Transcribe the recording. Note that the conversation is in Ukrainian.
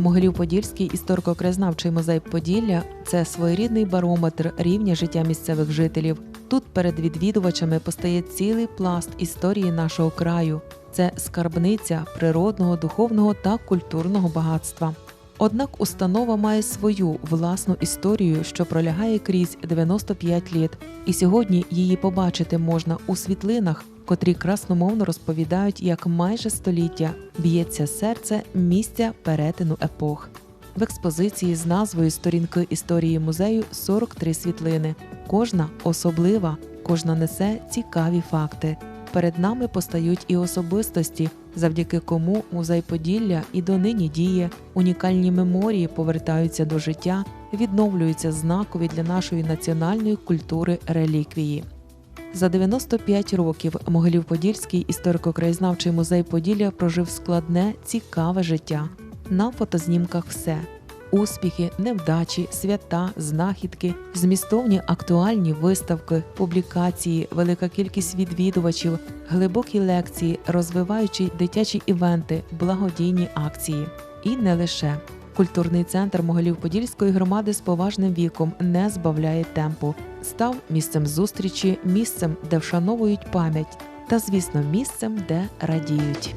Могилів-Подільський історико-краєзнавчий музей Поділля це своєрідний барометр рівня життя місцевих жителів. Тут перед відвідувачами постає цілий пласт історії нашого краю. Це скарбниця природного, духовного та культурного багатства. Однак установа має свою власну історію, що пролягає крізь 95 літ, і сьогодні її побачити можна у світлинах, котрі красномовно розповідають, як майже століття б'ється серце місця перетину епох. В експозиції з назвою Сторінки історії музею 43 світлини. Кожна особлива, кожна несе цікаві факти. Перед нами постають і особистості, завдяки кому музей Поділля і донині діє. Унікальні меморії повертаються до життя, відновлюються знакові для нашої національної культури реліквії. За 95 років Могилів-Подільський історико-краєзнавчий музей Поділля прожив складне, цікаве життя. На фотознімках все. Успіхи, невдачі, свята, знахідки, змістовні актуальні виставки, публікації, велика кількість відвідувачів, глибокі лекції, розвиваючі дитячі івенти, благодійні акції. І не лише. Культурний центр Могилів-Подільської громади з поважним віком не збавляє темпу, став місцем зустрічі, місцем, де вшановують пам'ять, та, звісно, місцем, де радіють.